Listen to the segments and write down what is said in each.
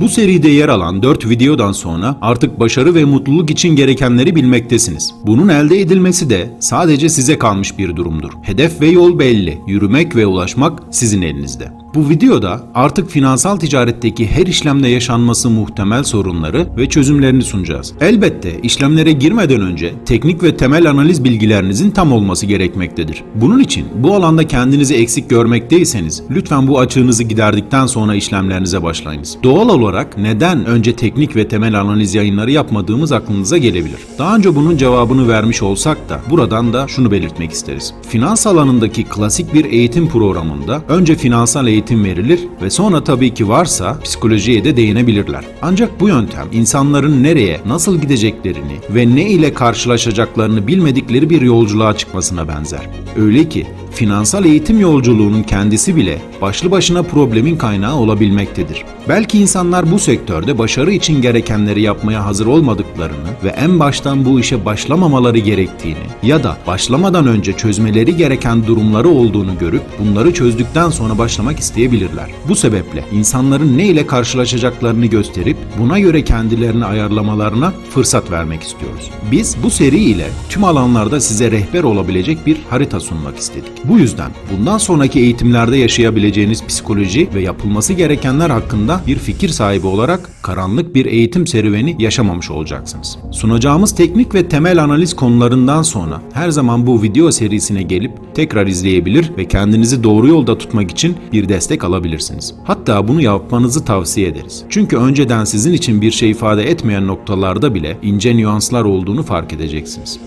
Bu seride yer alan 4 videodan sonra artık başarı ve mutluluk için gerekenleri bilmektesiniz. Bunun elde edilmesi de sadece size kalmış bir durumdur. Hedef ve yol belli. Yürümek ve ulaşmak sizin elinizde. Bu videoda artık finansal ticaretteki her işlemde yaşanması muhtemel sorunları ve çözümlerini sunacağız. Elbette işlemlere girmeden önce teknik ve temel analiz bilgilerinizin tam olması gerekmektedir. Bunun için bu alanda kendinizi eksik görmekteyseniz lütfen bu açığınızı giderdikten sonra işlemlerinize başlayınız. Doğal olarak neden önce teknik ve temel analiz yayınları yapmadığımız aklınıza gelebilir. Daha önce bunun cevabını vermiş olsak da buradan da şunu belirtmek isteriz. Finans alanındaki klasik bir eğitim programında önce finansal eğitim verilir ve sonra tabii ki varsa psikolojiye de değinebilirler. Ancak bu yöntem insanların nereye, nasıl gideceklerini ve ne ile karşılaşacaklarını bilmedikleri bir yolculuğa çıkmasına benzer. Öyle ki finansal eğitim yolculuğunun kendisi bile başlı başına problemin kaynağı olabilmektedir. Belki insanlar bu sektörde başarı için gerekenleri yapmaya hazır olmadıklarını ve en baştan bu işe başlamamaları gerektiğini ya da başlamadan önce çözmeleri gereken durumları olduğunu görüp bunları çözdükten sonra başlamak isteyebilirler. Bu sebeple insanların ne ile karşılaşacaklarını gösterip buna göre kendilerini ayarlamalarına fırsat vermek istiyoruz. Biz bu seri ile tüm alanlarda size rehber olabilecek bir harita sunmak istedik. Bu yüzden bundan sonraki eğitimlerde yaşayabileceğiniz psikoloji ve yapılması gerekenler hakkında bir fikir sahibi olarak karanlık bir eğitim serüveni yaşamamış olacaksınız. Sunacağımız teknik ve temel analiz konularından sonra her zaman bu video serisine gelip tekrar izleyebilir ve kendinizi doğru yolda tutmak için bir destek alabilirsiniz. Hatta bunu yapmanızı tavsiye ederiz. Çünkü önceden sizin için bir şey ifade etmeyen noktalarda bile ince nüanslar olduğunu fark edeceksiniz.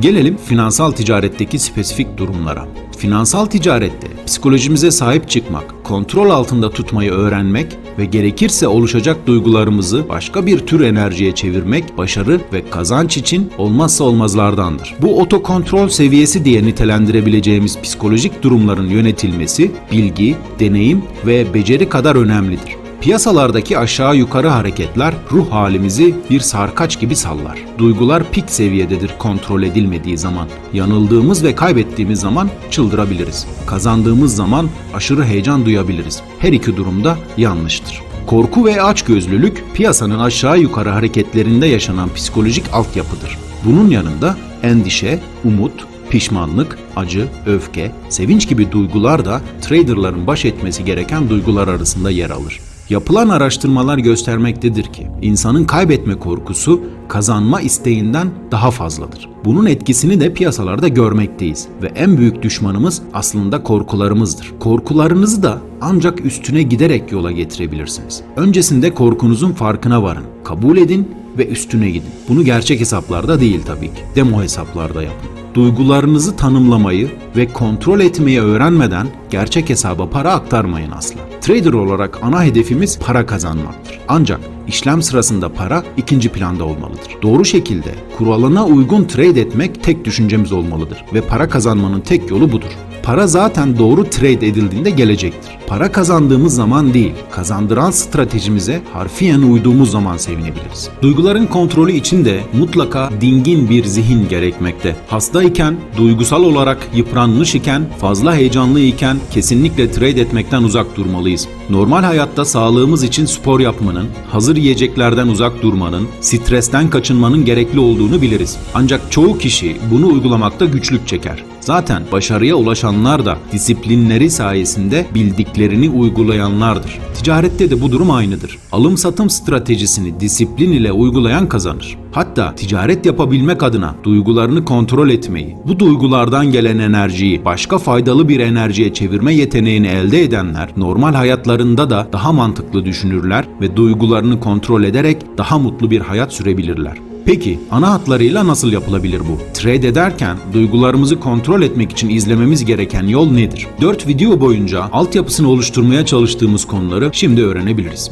Gelelim finansal ticaretteki spesifik durumlara. Finansal ticarette psikolojimize sahip çıkmak, kontrol altında tutmayı öğrenmek ve gerekirse oluşacak duygularımızı başka bir tür enerjiye çevirmek başarı ve kazanç için olmazsa olmazlardandır. Bu otokontrol seviyesi diye nitelendirebileceğimiz psikolojik durumların yönetilmesi bilgi, deneyim ve beceri kadar önemlidir. Piyasalardaki aşağı yukarı hareketler ruh halimizi bir sarkaç gibi sallar. Duygular pik seviyededir kontrol edilmediği zaman. Yanıldığımız ve kaybettiğimiz zaman çıldırabiliriz. Kazandığımız zaman aşırı heyecan duyabiliriz. Her iki durumda yanlıştır. Korku ve açgözlülük piyasanın aşağı yukarı hareketlerinde yaşanan psikolojik altyapıdır. Bunun yanında endişe, umut, pişmanlık, acı, öfke, sevinç gibi duygular da traderların baş etmesi gereken duygular arasında yer alır. Yapılan araştırmalar göstermektedir ki insanın kaybetme korkusu kazanma isteğinden daha fazladır. Bunun etkisini de piyasalarda görmekteyiz ve en büyük düşmanımız aslında korkularımızdır. Korkularınızı da ancak üstüne giderek yola getirebilirsiniz. Öncesinde korkunuzun farkına varın, kabul edin ve üstüne gidin. Bunu gerçek hesaplarda değil tabii ki. Demo hesaplarda yapın. Duygularınızı tanımlamayı ve kontrol etmeyi öğrenmeden gerçek hesaba para aktarmayın asla. Trader olarak ana hedefimiz para kazanmaktır. Ancak işlem sırasında para ikinci planda olmalıdır. Doğru şekilde kuralına uygun trade etmek tek düşüncemiz olmalıdır ve para kazanmanın tek yolu budur. Para zaten doğru trade edildiğinde gelecektir. Para kazandığımız zaman değil, kazandıran stratejimize harfiyen uyduğumuz zaman sevinebiliriz. Duyguların kontrolü için de mutlaka dingin bir zihin gerekmekte. Hastayken, duygusal olarak yıpranmış iken, fazla heyecanlı iken kesinlikle trade etmekten uzak durmalıyız. Normal hayatta sağlığımız için spor yapmanın, hazır yiyeceklerden uzak durmanın, stresten kaçınmanın gerekli olduğunu biliriz. Ancak çoğu kişi bunu uygulamakta güçlük çeker. Zaten başarıya ulaşanlar da disiplinleri sayesinde bildiklerini uygulayanlardır. Ticarette de bu durum aynıdır. Alım satım stratejisini disiplin ile uygulayan kazanır. Hatta ticaret yapabilmek adına duygularını kontrol etmeyi, bu duygulardan gelen enerjiyi başka faydalı bir enerjiye çevirme yeteneğini elde edenler normal hayatlarında da daha mantıklı düşünürler ve duygularını kontrol ederek daha mutlu bir hayat sürebilirler. Peki ana hatlarıyla nasıl yapılabilir bu? Trade ederken duygularımızı kontrol etmek için izlememiz gereken yol nedir? 4 video boyunca altyapısını oluşturmaya çalıştığımız konuları şimdi öğrenebiliriz.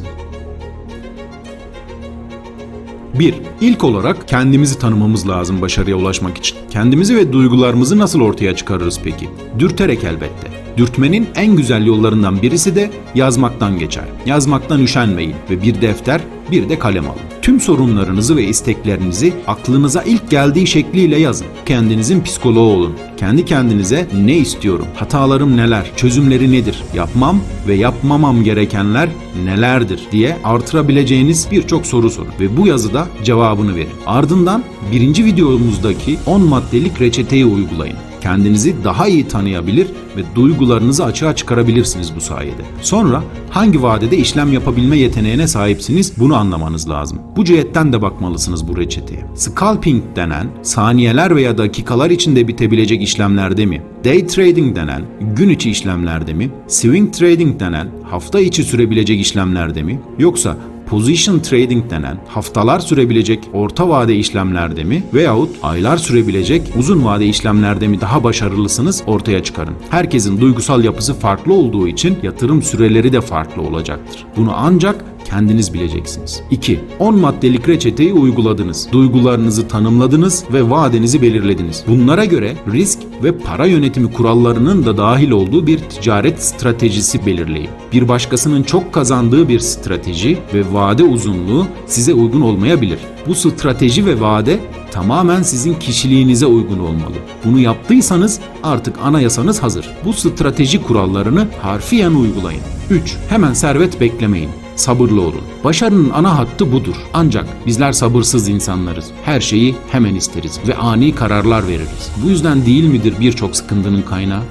1. İlk olarak kendimizi tanımamız lazım başarıya ulaşmak için. Kendimizi ve duygularımızı nasıl ortaya çıkarırız peki? Dürterek elbette. Dürtmenin en güzel yollarından birisi de yazmaktan geçer. Yazmaktan üşenmeyin ve bir defter, bir de kalem alın. Tüm sorunlarınızı ve isteklerinizi aklınıza ilk geldiği şekliyle yazın. Kendinizin psikoloğu olun. Kendi kendinize ne istiyorum? Hatalarım neler? Çözümleri nedir? Yapmam ve yapmamam gerekenler nelerdir diye artırabileceğiniz birçok soru sorun ve bu yazıda cevabını verin. Ardından birinci videomuzdaki 10 maddelik reçeteyi uygulayın. Kendinizi daha iyi tanıyabilir ve duygularınızı açığa çıkarabilirsiniz bu sayede. Sonra hangi vadede işlem yapabilme yeteneğine sahipsiniz bunu anlamanız lazım. Bu cihetten de bakmalısınız bu reçeteye. Scalping denen saniyeler veya dakikalar içinde bitebilecek işlemlerde mi? Day trading denen gün içi işlemlerde mi? Swing trading denen hafta içi sürebilecek işlemlerde mi? Yoksa Position trading denen haftalar sürebilecek orta vade işlemlerde mi veyahut aylar sürebilecek uzun vade işlemlerde mi daha başarılısınız ortaya çıkarın. Herkesin duygusal yapısı farklı olduğu için yatırım süreleri de farklı olacaktır. Bunu ancak kendiniz bileceksiniz. 2. 10 maddelik reçeteyi uyguladınız. Duygularınızı tanımladınız ve vadenizi belirlediniz. Bunlara göre risk ve para yönetimi kurallarının da dahil olduğu bir ticaret stratejisi belirleyin. Bir başkasının çok kazandığı bir strateji ve vade uzunluğu size uygun olmayabilir. Bu strateji ve vade tamamen sizin kişiliğinize uygun olmalı. Bunu yaptıysanız artık anayasanız hazır. Bu strateji kurallarını harfiyen uygulayın. 3. Hemen servet beklemeyin. Sabırlı olun. Başarının ana hattı budur. Ancak bizler sabırsız insanlarız. Her şeyi hemen isteriz ve ani kararlar veririz. Bu yüzden değil midir birçok sıkıntının kaynağı?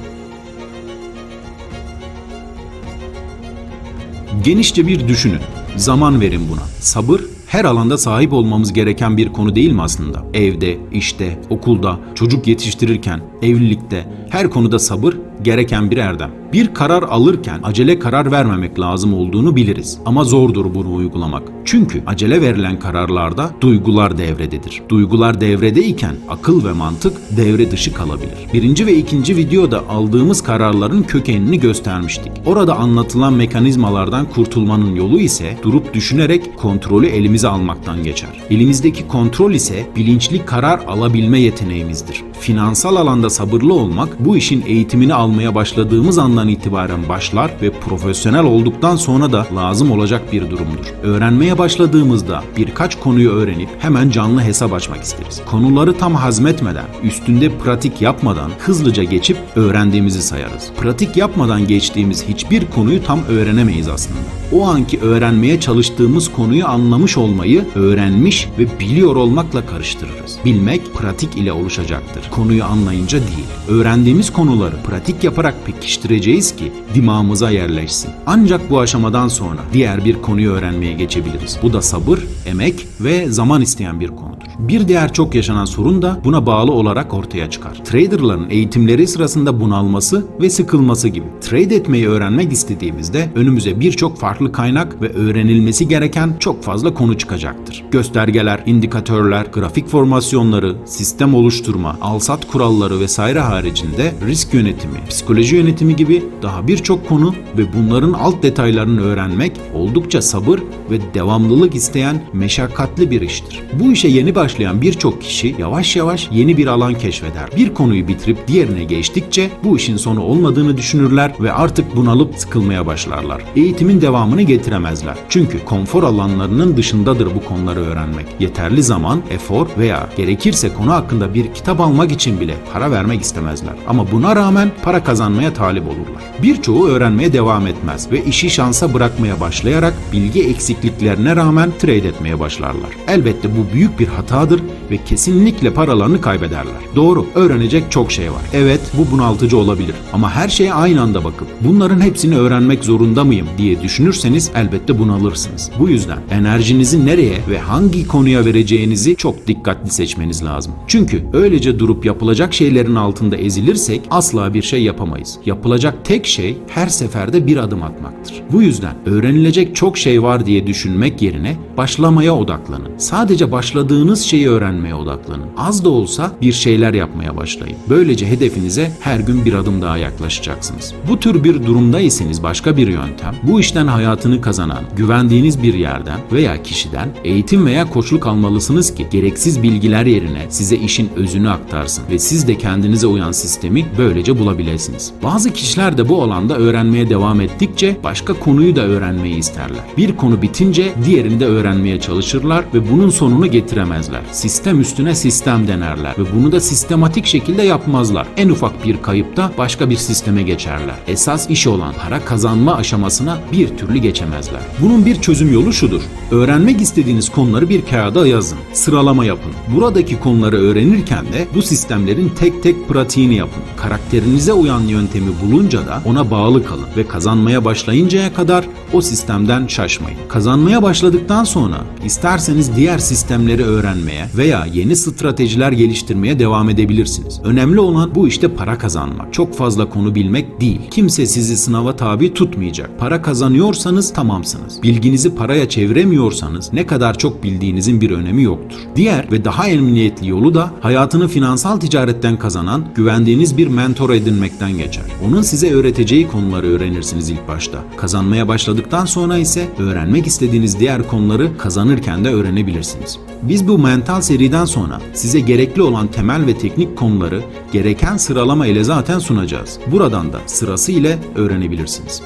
Genişçe bir düşünün. Zaman verin buna. Sabır her alanda sahip olmamız gereken bir konu değil mi aslında? Evde, işte, okulda, çocuk yetiştirirken, evlilikte her konuda sabır gereken bir erdem. Bir karar alırken acele karar vermemek lazım olduğunu biliriz ama zordur bunu uygulamak. Çünkü acele verilen kararlarda duygular devrededir. Duygular devredeyken akıl ve mantık devre dışı kalabilir. Birinci ve ikinci videoda aldığımız kararların kökenini göstermiştik. Orada anlatılan mekanizmalardan kurtulmanın yolu ise durup düşünerek kontrolü elimize almaktan geçer. Elimizdeki kontrol ise bilinçli karar alabilme yeteneğimizdir. Finansal alanda sabırlı olmak bu işin eğitimini almaya başladığımız andan itibaren başlar ve profesyonel olduktan sonra da lazım olacak bir durumdur. Öğrenmeye başladığımızda birkaç konuyu öğrenip hemen canlı hesap açmak isteriz. Konuları tam hazmetmeden, üstünde pratik yapmadan hızlıca geçip öğrendiğimizi sayarız. Pratik yapmadan geçtiğimiz hiçbir konuyu tam öğrenemeyiz aslında. O anki öğrenmeye çalıştığımız konuyu anlamış olmayı öğrenmiş ve biliyor olmakla karıştırırız. Bilmek pratik ile oluşacaktır. Konuyu anlayınca değil. Öğrendiğimiz konuları pratik yaparak pekiştireceğiz ki dimağımıza yerleşsin. Ancak bu aşamadan sonra diğer bir konuyu öğrenmeye geçebiliriz. Bu da sabır, emek ve zaman isteyen bir konudur. Bir diğer çok yaşanan sorun da buna bağlı olarak ortaya çıkar. Traderların eğitimleri sırasında bunalması ve sıkılması gibi. Trade etmeyi öğrenmek istediğimizde önümüze birçok farklı kaynak ve öğrenilmesi gereken çok fazla konu çıkacaktır. Göstergeler, indikatörler, grafik formasyonları, sistem oluşturma, alsat kuralları vesaire haricinde risk yönetimi, psikoloji yönetimi gibi daha birçok konu ve bunların alt detaylarını öğrenmek oldukça sabır ve devamlılık isteyen meşakkatli bir iştir. Bu işe yeni başlayan birçok kişi yavaş yavaş yeni bir alan keşfeder. Bir konuyu bitirip diğerine geçtikçe bu işin sonu olmadığını düşünürler ve artık bunalıp sıkılmaya başlarlar. Eğitimin devamını getiremezler. Çünkü konfor alanlarının dışındadır bu konuları öğrenmek. Yeterli zaman, efor veya gerekirse konu hakkında bir kitap almak için bile para vermek istemezler. Ama buna rağmen para kazanmaya talip olurlar. Birçoğu öğrenmeye devam etmez ve işi şansa bırakmaya başlayarak bilgi eksikliklerine rağmen trade etmeye başlarlar. Elbette bu büyük bir hatadır ve kesinlikle paralarını kaybederler. Doğru, öğrenecek çok şey var. Evet, bu bunaltıcı olabilir ama her şeye aynı anda bakıp bunların hepsini öğrenmek zorunda mıyım diye düşünürseniz elbette bunalırsınız. Bu yüzden enerjinizi nereye ve hangi konuya vereceğinizi çok dikkatli seçmeniz lazım. Çünkü öylece durup yapılacak şeylerin altında ezilirsek asla bir şey yapamayız. Yapılacak tek şey her seferde bir adım atmaktır. Bu yüzden öğrenilecek çok şey var diye düşünmek yerine başlamaya odaklanın. Sadece başladığınız şeyi öğrenmeye odaklanın. Az da olsa bir şeyler yapmaya başlayın. Böylece hedefinize her gün bir adım daha yaklaşacaksınız. Bu tür bir durumdaysanız başka bir yöntem, bu işten hayatını kazanan, güvendiğiniz bir yerden veya kişiden eğitim veya koçluk almalısınız ki gereksiz bilgiler yerine size işin özünü aktarsın ve siz de kendinize uyan sistemi böylece bulabilirsiniz. Bazı kişiler de bu alanda öğrenmeye devam ettikçe başka konuyu da öğrenmeyi isterler. Bir konu bitince diğerini de öğrenmeye çalışırlar ve bunun sonunu getiremezler. Sistem üstüne sistem denerler ve bunu da sistematik şekilde yapmazlar. En ufak bir kayıpta başka bir sisteme geçerler. Esas iş olan para kazanma aşamasına bir türlü geçemezler. Bunun bir çözüm yolu şudur. Öğrenmek istediğiniz konuları bir kağıda yazın. Sıralama yapın. Buradaki konuları öğrenirken de bu sistemlerin tek tek pratiğini yapın. Karakterinize uyan yöntemi bulunca da ona bağlı kalın ve kazanmaya başlayıncaya kadar o sistemden şaşmayın. Kazanmaya başladıktan sonra isterseniz diğer sistemleri öğrenmeye veya yeni stratejiler geliştirmeye devam edebilirsiniz. Önemli olan bu işte para kazanmak. Çok fazla konu bilmek değil. Kimse sizi sınava tabi tutmayacak. Para kazanıyorsanız tamamsınız. Bilginizi paraya çeviremiyorsanız ne kadar çok bildiğinizin bir önemi yoktur. Diğer ve daha emniyetli yolu da hayatını finansal ticaretten kazanan, güvendiğiniz bir mentor edinmekten geçer. Onun size öğreteceği konuları öğrenirsiniz ilk başta. Kazanmaya başladıktan sonra ise öğrenmek istediğiniz diğer konuları kazanırken de öğrenebilirsiniz. Biz bu mental seriden sonra size gerekli olan temel ve teknik konuları gereken sıralama ile zaten sunacağız. Buradan da sırası ile öğrenebilirsiniz.